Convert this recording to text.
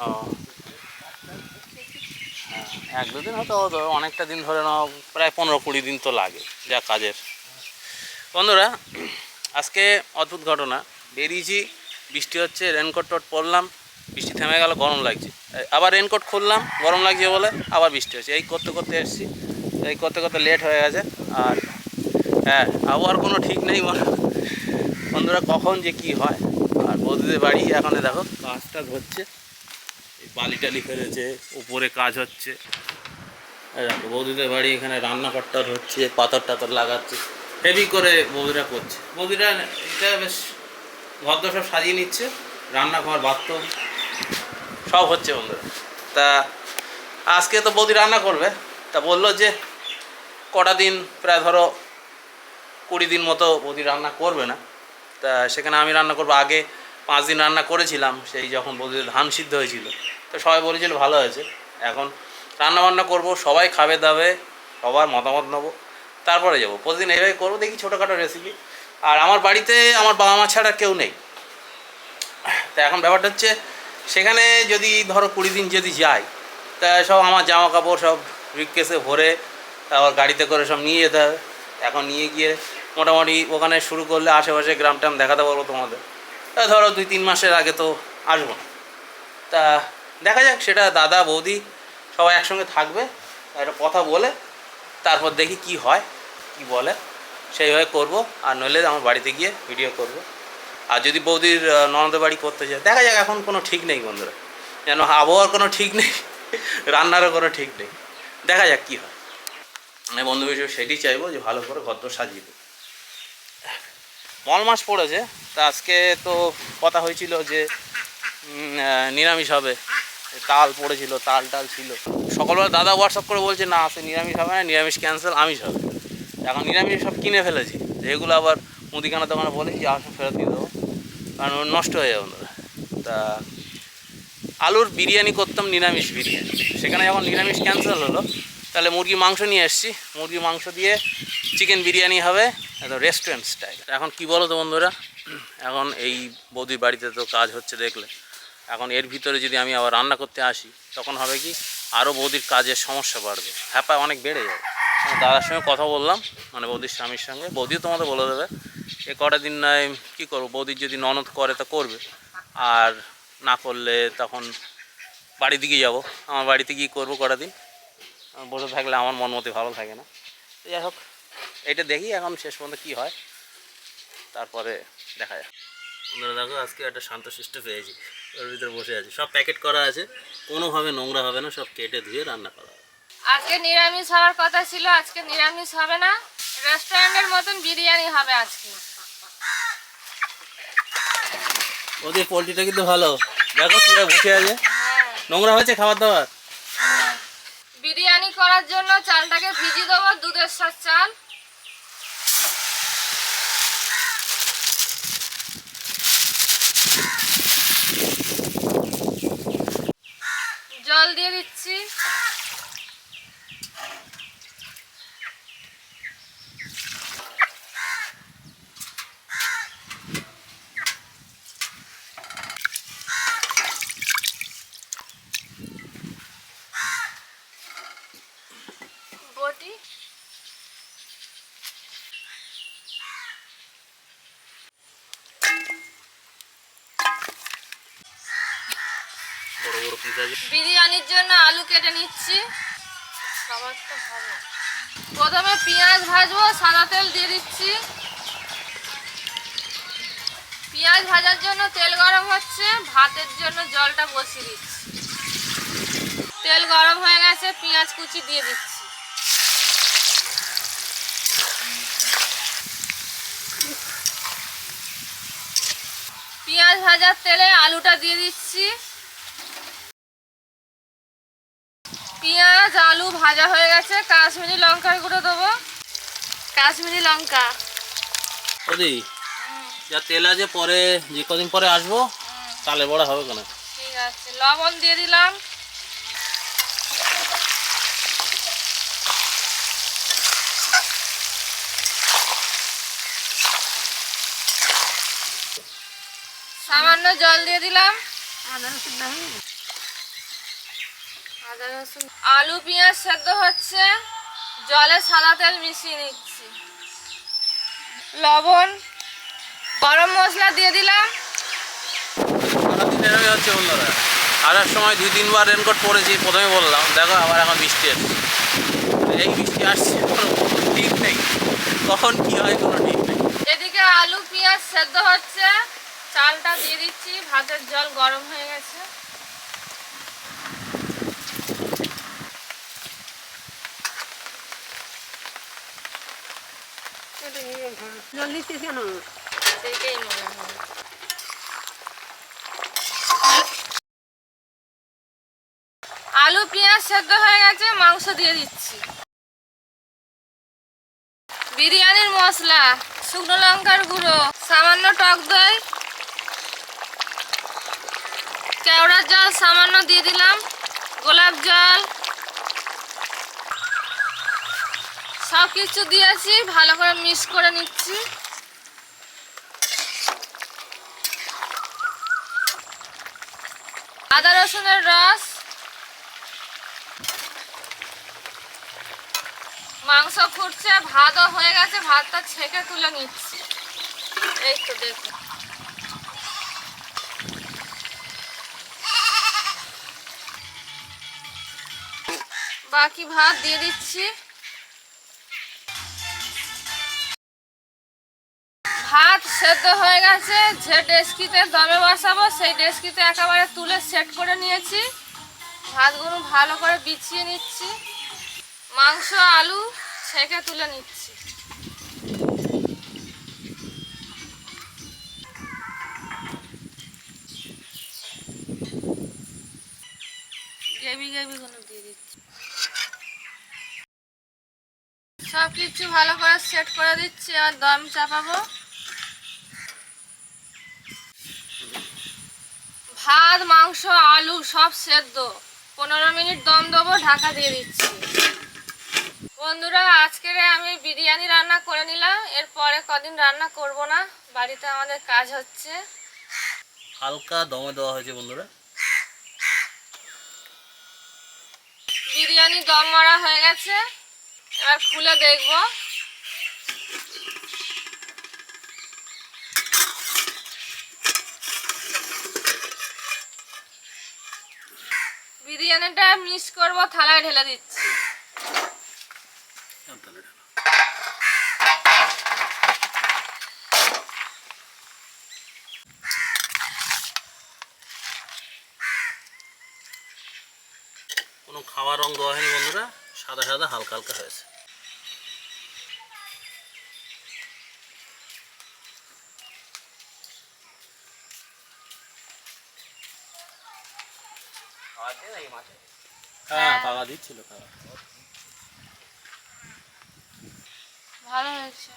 ও। হ্যাঁ, এক দুদিন হয়তো অনেকটা দিন ধরে নাও প্রায় পনেরো কুড়ি দিন তো লাগে যা কাজের। বন্ধুরা আজকে অদ্ভুত ঘটনা। বেরিয়েছি বৃষ্টি হচ্ছে রেনকোট টোট পরলাম বৃষ্টি থেমে গেল গরম লাগছে। আবার রেনকোট খুললাম গরম লাগছে বলে আবার বৃষ্টি হচ্ছে। এই করতে করতে এসেছি এই করতে করতে লেট হয়ে গেছে আর হ্যাঁ আবহাওয়ার কোনো ঠিক নেই বন্ধুরা কখন যে কি হয় আর বৌদিদের বাড়ি এখন দেখো কাজটা হচ্ছে। বালি টালি ফেলেছে উপরে কাজ হচ্ছে। বৌদিদের বাড়ি এখানে রান্নাঘরটা হচ্ছে, পাথর টাথর লাগাচ্ছে হেভি করে বৌদিরা করছে। বৌদিরা এটা বেশ ভদ্র সব সাজিয়ে নিচ্ছে, রান্নাঘর বাথরুম সব হচ্ছে বন্ধুরা। তা আজকে তো বৌদি রান্না করবে, তা বলল যে কটা দিন, প্রায় ধরো কুড়ি দিন মতো বৌদি রান্না করবে না। তা সেখানে আমি রান্না করব, আগে পাঁচ দিন রান্না করেছিলাম, সেই যখন বৌদির ধান সিদ্ধ হয়েছিল। তো সবাই বলেছিল ভালো হয়েছে। এখন রান্না বান্না করব, সবাই খাবে দাবে, সবার মতামত নেব, তারপরে যাব। প্রতিদিন এইভাবে করব, দেখি ছোটোখাটো রেসিপি আর আমার বাড়িতে আমার বাবা মা ছাড়া কেউ নেই। তা এখন ব্যাপারটা হচ্ছে, সেখানে যদি ধরো কুড়ি দিন যদি যাই তা সব আমার জামা কাপড় সব রিকেসে ভরে আবার গাড়িতে করে সব নিয়ে যেতে হবে। এখন নিয়ে গিয়ে মোটামুটি ওখানে শুরু করলে আশেপাশে গ্রাম টাম দেখাতে পারব তোমাদের। ধরো দুই তিন মাসের আগে তো আসব না। তা দেখা যাক, সেটা দাদা, বৌদি সবাই একসঙ্গে থাকবে, একটা কথা বলে, তারপর দেখি কি হয়, কি বলে। সেইভাবে করব, আর নইলে আমার বাড়িতে গিয়ে ভিডিও করব। আর যদি বৌদির ননদের বাড়ি করতে যায়, দেখা যাক এখন কোনো ঠিক নেই বন্ধুরা। যেন আবহাওয়ার কোনো ঠিক নেই, রান্নারও কোনো ঠিক নেই। দেখা যাক কি হয়। মানে বন্ধু হিসেবে সেটাই চাইব যে ভালো করে ঘর সাজিয়ে দেবো। মল মাস পড়েছে, তা আজকে তো কথা হয়েছিল যে নিরামিষ হবে। তাল পড়েছিল, তাল টাল ছিল। সকালবেলা দাদা হোয়াটসঅ্যাপ করে বলছে, না আসে নিরামিষ হবে না, নিরামিষ ক্যান্সেল আমিষ হবে। এখন নিরামিষ সব কিনে ফেলেছি। যেগুলো আবার মুদিখানা দোকানে বলেছি আসো ফেরত দিয়ে দেবো। কারণ নষ্ট হয়ে যাবে তা, আলুর বিরিয়ানি করতাম নিরামিষ বিরিয়ানি। সেখানে যখন নিরামিষ ক্যান্সেল হলো, তাহলে মুরগি মাংস নিয়ে এসেছি। মুরগি মাংস দিয়ে চিকেন বিরিয়ানি হবে, একদম রেস্টুরেন্ট স্টাইল এখন কি বলো তো বন্ধুরা? এখন এই বৌদির বাড়িতে তো কাজ হচ্ছে দেখলে। এখন এর ভিতরে যদি আমি আবার রান্না করতে আসি, তখন হবে কি আরও বৌদির কাজের সমস্যা বাড়বে। হ্যাপা অনেক বেড়ে যাবে। দাদার সঙ্গে কথা বললাম মানে বৌদির স্বামীর সঙ্গে। বৌদিও তোমাদের বলে দেবে, এ কটা দিন নয় কী করব? বৌদির যদি ননদ করে তা করবে। আর না করলে তখন বাড়ির দিকে যাব। আমার বাড়িতে গিয়ে করব কটা দিন। বসে থাকলে আমার মন মতে ভালো থাকে না। যাই হোক, এটা দেখি এখন শেষ পর্যন্ত কী হয়। তারপরে দেখা যাক। আপনারা দেখো আজকে একটা শান্তশিষ্ট পেয়েছি। ওর ভিতরে বসে আছি। সব প্যাকেট করা আছে। কোনোভাবে নোংরা হবে না সব কেটে ধুয়ে রান্না করা হবে। আজকে নিরামিষ হওয়ার কথা ছিল আজকে নিরামিষ হবে না। রেস্টুরেন্টের মতন বিরিয়ানি হবে আজকে। ওদের পোলট্রিটা কিন্তু ভালো। দেখো কীভাবে বসে আছে। নোংরা হয়েছে খাবার দাবার। বিরিয়ানি করার জন্য চালটাকে ভিজিয়ে দেবো দুধের সাথে চাল জল দিয়ে দিচ্ছি বটি বড় আছে। বিরিয়ানির জন্য আলু কেটে নিচ্ছি। খাবার হবে। প্রথমে পেঁয়াজ ভাজবো, সাদা তেল দিয়ে দিচ্ছি। পেঁয়াজ ভাজার জন্য তেল গরম হচ্ছে, ভাতের জন্য জলটা বসিয়ে দিচ্ছি। তেল গরম হয়ে গেছে, পেঁয়াজ কুচি দিয়ে দিচ্ছি। পেঁয়াজ ভাজার তেলে আলুটা দিয়ে দিচ্ছি। পেঁয়াজ আলু ভাজা হয়ে গেছে। কাশ্মীরি লঙ্কার গুঁড়ো দেবো। কাশ্মীরি লঙ্কা। ওদি যা তেল আছে পরে যে কদিন পরে আসব তালে বড়া হবে কেন? ঠিক আছে লবণ দিয়ে দিলাম। সামান্য জল দিয়ে দিলাম। আদা রসুন আলু পেঁয়াজ সেদ্ধ হচ্ছে। জলে সাদা তেল মিশিয়ে নিচ্ছি। লবণ গরম মশলা দিয়ে দিলাম। হচ্ছে আসার সময় দুই তিনবার রেনকোট পরেছি প্রথমে বললাম দেখো আবার এখন বৃষ্টি আসছে এই বৃষ্টি আসছে কোনো ঠিক নেই। কখন কি হয় কোনো ঠিক নেই। এদিকে আলু পেঁয়াজ সেদ্ধ হচ্ছে। চালটা দিয়ে দিচ্ছি ভাতের জল গরম হয়ে গেছে। আলু, পেঁয়াজ সেদ্ধ হয়ে গেছে, মাংস দিয়ে দিচ্ছি। বিরিয়ানির মশলা, শুকনো লঙ্কার গুঁড়ো, সামান্য টক দই, কেওড়ার জল সামান্য দিয়ে দিলাম, গোলাপ জল। সব কিছু দিয়েছি, ভালো করে মিক্স করে নিচ্ছি। আদা রসুনের রস। মাংস ফুটছে, ভাতও হয়ে গেছে, ভাতটা ছেঁকে তুলে নিচ্ছি। এই তো দেখুন বাকি ভাত দিয়ে দিচ্ছি। সেদ্ধ হয়ে গেছে, যে ডেস্কিতে দমে বসাবো, সেই ডেস্কিতে একেবারে তুলে সেট করে নিয়েছি। ভাতগুলো ভালো করে বিছিয়ে নিচ্ছি। মাংস, আলু ছেঁকে তুলে নিচ্ছি। গ্রেভি গ্রেভিগুলো দিয়ে দিচ্ছি। সব কিছু ভালো করে সেট করে দিচ্ছি আর দম চাপাবো। ভাত মাংস আলু সব সেদ্ধ। পনেরো মিনিট দম দেবো ঢাকা দিয়ে দিচ্ছি। বন্ধুরা আজকের আমি বিরিয়ানি রান্না করে নিলাম। এরপরে কদিন রান্না করব না বাড়িতে আমাদের কাজ হচ্ছে। হালকা দমে দেওয়া হয়েছে বন্ধুরা। বিরিয়ানি দম মারা হয়ে গেছে। এবার খুলে দেখব। বিরিয়ানিটা মিস করব, থালায় ঢেলে দিচ্ছি। কোনো খাওয়ার রং দেওয়া হয়নি বন্ধুরা, সাদা সাদা হালকা হালকা হয়েছে। হ্যাঁ পাকা দিচ্ছিল খাওয়া ভালো হয়েছে।